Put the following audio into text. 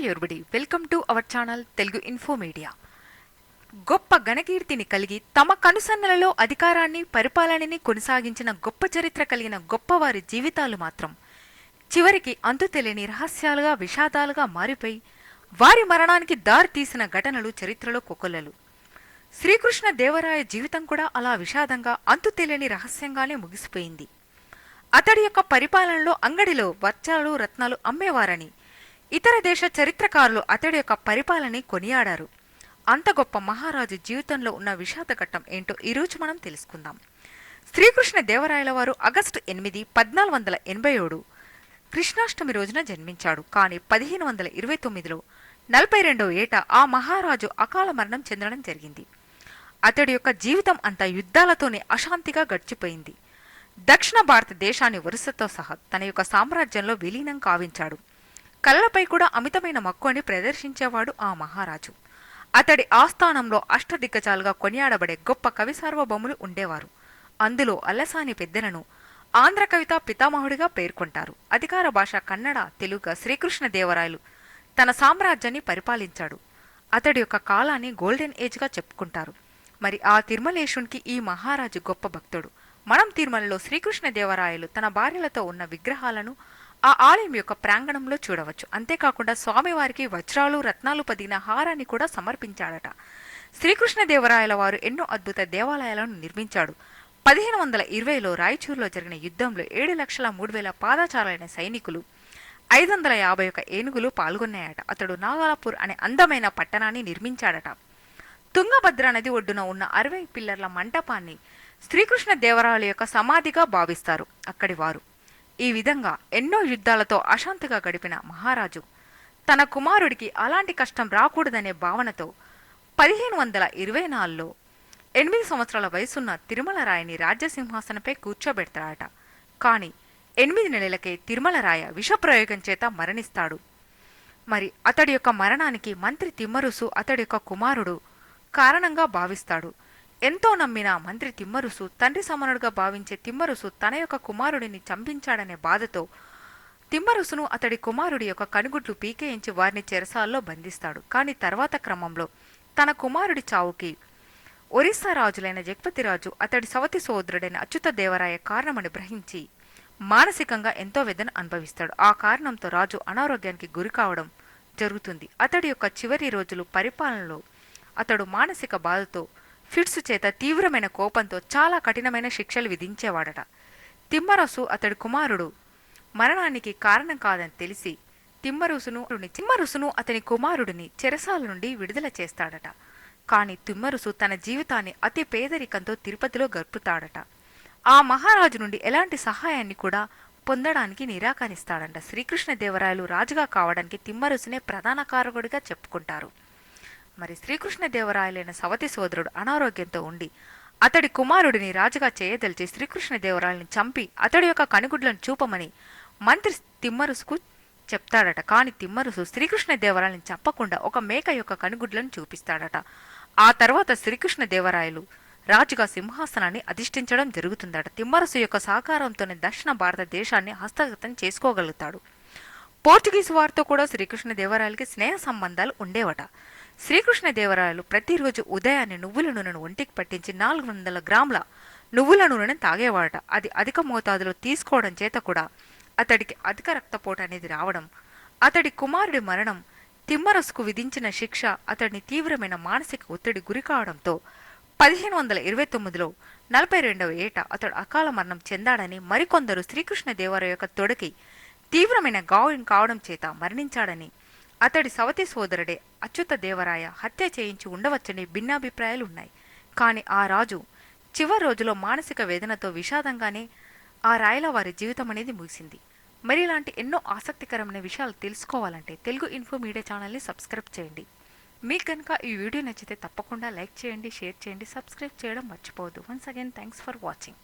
Hi everybody welcome to our channel Telugu info media గొప్ప ఘనకీర్తిని కలిగి తమ కనుసన్నలలో అధికారాన్ని పరిపాలనని కొనసాగించిన గొప్ప చరిత్ర కలిగిన గొప్పవారి జీవితాలు మాత్రం చివరికి అంతు తెలియని రహస్యాలుగా విషాదాలుగా మారిపోయి వారి మరణానికి దారి తీసిన ఘటనలు చరిత్రలో కొకొల్లలు. శ్రీకృష్ణ దేవరాయ జీవితం కూడా అలా విషాదంగా అంతు తెలియని రహస్యంగానే ముగిసిపోయింది. అతడి యొక్క పరిపాలనలో అంగడిలో వర్చాలు రత్నాలు అమ్మేవారని ఇతర దేశ చరిత్రకారులు అతడి యొక్క పరిపాలనని కొనియాడారు. అంత గొప్ప మహారాజు జీవితంలో ఉన్న విషాద ఘట్టం ఏంటో ఈరోజు మనం తెలుసుకుందాం. శ్రీకృష్ణ దేవరాయల వారు ఆగస్టు ఎనిమిది పద్నాలుగు వందల ఎనభై ఏడు కృష్ణాష్టమి రోజున జన్మించాడు. కానీ పదిహేను వందల ఇరవై తొమ్మిదిలో నలభై రెండవ ఏట ఆ మహారాజు అకాల మరణం చెందడం జరిగింది. అతడి యొక్క జీవితం అంతా యుద్ధాలతోనే అశాంతిగా గడిచిపోయింది. దక్షిణ భారతదేశాన్ని వరుసతో సహా తన యొక్క సామ్రాజ్యంలో విలీనం కావించాడు. కళ్ళపై కూడా అమితమైన మక్కువని ప్రదర్శించేవాడు ఆ మహారాజు. అతడి ఆస్థానంలో అష్టదిగ్గజాలుగా కొనియాడబడే గొప్ప కవి సార్వభౌములు ఉండేవారు. అందులో అల్లసాని పెద్దలను ఆంధ్ర కవిత పితామహుడిగా పేర్కొంటారు. అధికార భాష కన్నడ తెలుగు శ్రీకృష్ణదేవరాయలు తన సామ్రాజ్యాన్ని పరిపాలించాడు. అతడి యొక్క కాలాన్ని గోల్డెన్ ఏజ్గా చెప్పుకుంటారు. మరి ఆ తిరుమలేశునికి ఈ మహారాజు గొప్ప భక్తుడు. మనం తిరుమలలో శ్రీకృష్ణ దేవరాయలు తన భార్యలతో ఉన్న విగ్రహాలను ఆ ఆలయం యొక్క ప్రాంగణంలో చూడవచ్చు. అంతేకాకుండా స్వామివారికి వజ్రాలు రత్నాలు పదిన హారాన్ని కూడా సమర్పించాడట. శ్రీకృష్ణదేవరాయల వారు ఎన్నో అద్భుత దేవాలయాలను నిర్మించాడు. పదిహేను వందల ఇరవైలో రాయచూరులో జరిగిన యుద్ధంలో ఏడు లక్షల మూడు వేల పాదాచారులైన సైనికులు ఐదు వందల యాభై ఒక ఏనుగులు పాల్గొన్నాయట. అతడు నాగాలాపూర్ అనే అందమైన పట్టణాన్ని నిర్మించాడట. తుంగభద్ర నది ఒడ్డున ఉన్న అరవై పిల్లర్ల మంటపాన్ని శ్రీకృష్ణ దేవరాయల యొక్క సమాధిగా భావిస్తారు అక్కడి వారు. ఈ విధంగా ఎన్నో యుద్ధాలతో అశాంతిగా గడిపిన మహారాజు తన కుమారుడికి అలాంటి కష్టం రాకూడదనే భావనతో పదిహేను వందల ఇరవై నాలుగులో ఎనిమిది సంవత్సరాల వయసున్న తిరుమల రాయని రాజ్యసింహాసనపై కూర్చోబెడతాడట కానీ ఎనిమిది నెలలకే తిరుమల రాయ విషప్రయోగం చేత మరణిస్తాడు. మరి అతడి యొక్క మరణానికి మంత్రి తిమ్మరుసు అతడి యొక్క కుమారుడు కారణంగా భావిస్తాడు. ఎంతో నమ్మిన మంత్రి తిమ్మరుసు తండ్రి సమానుడుగా భావించే తిమ్మరుసు తన యొక్క కుమారుడిని చంపించాడనే బాధతో తిమ్మరుసును అతడి కుమారుడి యొక్క కనుగుడ్లు పీకేయించి వారిని చెరసాల్లో బంధిస్తాడు. కానీ తర్వాత క్రమంలో తన కుమారుడి చావుకి ఒరిస్సా రాజులైన జగపతిరాజు అతడి సవతి సోదరుడైన అచ్యుత దేవరాయ కారణమని గ్రహించి మానసికంగా ఎంతో వేదన అనుభవిస్తాడు. ఆ కారణంతో రాజు అనారోగ్యానికి గురి కావడం జరుగుతుంది. అతడి యొక్క చివరి రోజులు పరిపాలనలో అతడు మానసిక బాధతో ఫిట్స్ చేత తీవ్రమైన కోపంతో చాలా కఠినమైన శిక్షలు విధించేవాడట. తిమ్మరసు అతడి కుమారుడు. మరణానికి కారణం కాదని తెలిసి తిమ్మరుసును తిమ్మరుసును అతని కుమారుడిని చెరసాల నుండి విడుదల చేస్తాడట. కాని తిమ్మరుసు తన జీవితాన్ని అతి పేదరికంతో తిరుపతిలో గడుపుతాడట. ఆ మహారాజు నుండి ఎలాంటి సహాయాన్ని కూడా పొందడానికి నిరాకరిస్తాడంట. శ్రీకృష్ణదేవరాయలు రాజుగా కావడానికి తిమ్మరుసునే ప్రధాన కారకుడిగా చెప్పుకుంటారు. మరి శ్రీకృష్ణదేవరాయలైన సవతి సోదరుడు అనారోగ్యంతో ఉండి అతడి కుమారుడిని రాజుగా చేయదలిచి శ్రీకృష్ణదేవరాయల్ని చంపి అతడి యొక్క కనుగుడ్లను చూపమని మంత్రి తిమ్మరుసుకు చెప్తాడట. కాని తిమ్మరుసు శ్రీకృష్ణదేవరాయల్ని చెప్పకుండా ఒక మేక యొక్క కనుగుడ్లను చూపిస్తాడట. ఆ తర్వాత శ్రీకృష్ణదేవరాయలు రాజుగా సింహాసనాన్ని అధిష్ఠించడం జరుగుతుందట. తిమ్మరసు యొక్క సహకారంతోనే దక్షిణ భారతదేశాన్ని హస్తగతం చేసుకోగలుగుతాడు. పోర్చుగీసు వారితో కూడా శ్రీకృష్ణదేవరాయలకి స్నేహ సంబంధాలు ఉండేవట. శ్రీకృష్ణదేవరాయలు ప్రతిరోజు ఉదయాన్నే నువ్వుల నూనెను ఒంటికి పట్టించి నాలుగు వందల గ్రాముల నువ్వుల నూనెను తాగేవాడట అది అధిక మోతాదులో తీసుకోవడం చేత కూడా అతడికి అధిక రక్తపోటు అనేది రావడం. అతడి కుమారుడి మరణం తిమ్మరసుకు విధించిన శిక్ష అతడిని తీవ్రమైన మానసిక ఒత్తిడి గురి కావడంతో పదిహేను వందల ఇరవై తొమ్మిదిలో నలభై రెండవ ఏట అతడు అకాల మరణం చెందాడని మరికొందరు శ్రీకృష్ణదేవరాయ యొక్క తొడకి తీవ్రమైన గాయం కావడం చేత మరణించాడని అతడి సవతి సోదరుడే అచ్యుత దేవరాయ హత్య చేయించి ఉండవచ్చని భిన్నాభిప్రాయాలు ఉన్నాయి కానీ ఆ రాజు చివరి రోజులో మానసిక వేదనతో విషాదంగానే ఆ రాయల వారి జీవితం అనేది ముగిసింది. మరి ఇలాంటి ఎన్నో ఆసక్తికరమైన విషయాలు తెలుసుకోవాలంటే తెలుగు ఇన్ఫో మీడియా ఛానల్ని సబ్స్క్రైబ్ చేయండి. మీకు కనుక ఈ వీడియో నచ్చితే తప్పకుండా లైక్ చేయండి షేర్ చేయండి సబ్స్క్రైబ్ చేయడం మర్చిపోవద్దు. Once again thanks for watching.